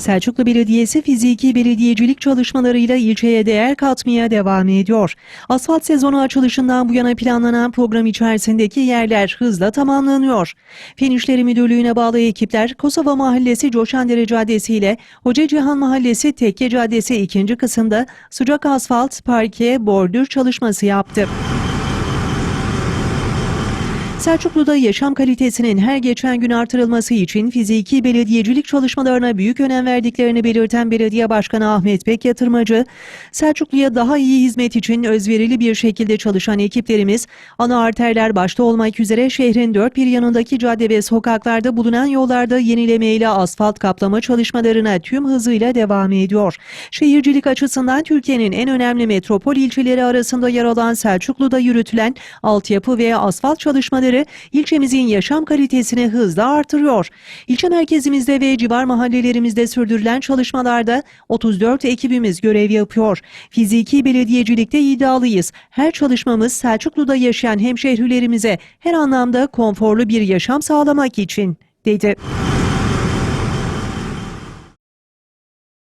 Selçuklu Belediyesi fiziki belediyecilik çalışmalarıyla ilçeye değer katmaya devam ediyor. Asfalt sezonu açılışından bu yana planlanan program içerisindeki yerler hızla tamamlanıyor. Fen İşleri Müdürlüğü'ne bağlı ekipler Kosova Mahallesi Coşandere Caddesi ile Hoca Cihan Mahallesi Tekke Caddesi ikinci kısımda sıcak asfalt, parke, bordür çalışması yaptı. Selçuklu'da yaşam kalitesinin her geçen gün artırılması için fiziki belediyecilik çalışmalarına büyük önem verdiklerini belirten Belediye Başkanı Ahmet Bek Yatırmacı, Selçuklu'ya daha iyi hizmet için özverili bir şekilde çalışan ekiplerimiz, ana arterler başta olmak üzere şehrin dört bir yanındaki cadde ve sokaklarda bulunan yollarda yenileme ile asfalt kaplama çalışmalarına tüm hızıyla devam ediyor. Şehircilik açısından Türkiye'nin en önemli metropol ilçeleri arasında yer alan Selçuklu'da yürütülen altyapı ve asfalt çalışmaları ilçemizin yaşam kalitesini hızla artırıyor. İlçe merkezimizde ve civar mahallelerimizde sürdürülen çalışmalarda 34 ekibimiz görev yapıyor. Fiziki belediyecilikte iddialıyız. Her çalışmamız Selçuklu'da yaşayan hemşehrilerimize her anlamda konforlu bir yaşam sağlamak için dedi.